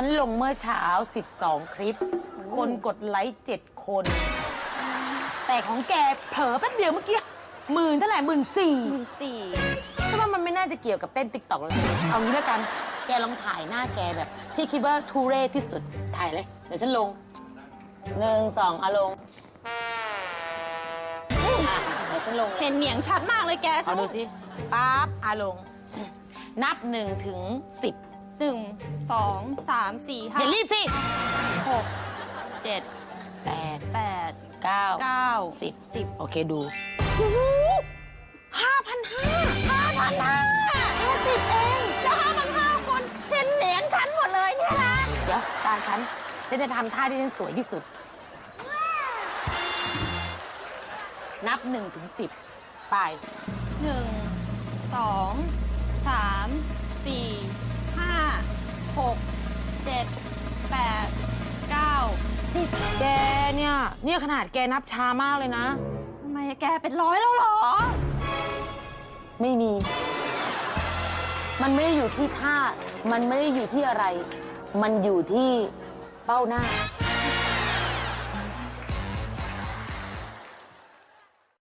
ฉันลงเมื่อเช้า 12 คลิป คนกดไลค์7คน แต่ของแกเผลอแป๊บเดียวเมื่อกี้หมื่นเท่าไหร่หมื่นสี่หมื่นสี่แต่ว่ามันไม่น่าจะเกี่ยวกับเต้นติ๊กต็อกแล้วนะเอางี้แล้วกัน แกลองถ่ายหน้าแกแบบ ที่คิดว่าทูเร่ที่สุด ถ่ายเลย เดี๋ยวฉันลงหนึ่งสองอะลงอะเดี๋ยวฉันลงเลยเห็นเหนียงชัดมากเลยแกเอาดูสิปั๊บอาลง นับหนึ่งถึงสิบ หนึ่งสองสามสี่ห้าอย่ารีบสิหกเจ็ดแปดแปดเก้าเก้าสิบสิบโอเคดูห้าพันห้าห้าพันห้าแค่สิบเองแล้วห้าพันห้าคนเห็นเหนียงฉันหมดเลยเนี่ยนะเดี๋ยวตาฉัน ฉันจะทำท่าที่ฉันสวยที่สุด นับหนึ่งถึงสิบไปหนึ่งสองสาม จ็ดแปดเก้าสิบแกเนี่ย เนี่ยขนาดแกนับช้ามากเลยนะ ทำไมแกเป็นร้อยแล้วเหรอ ไม่มี มันไม่ได้อยู่ที่ท่า มันไม่ได้อยู่ที่อะไร มันอยู่ที่เป้าหน้า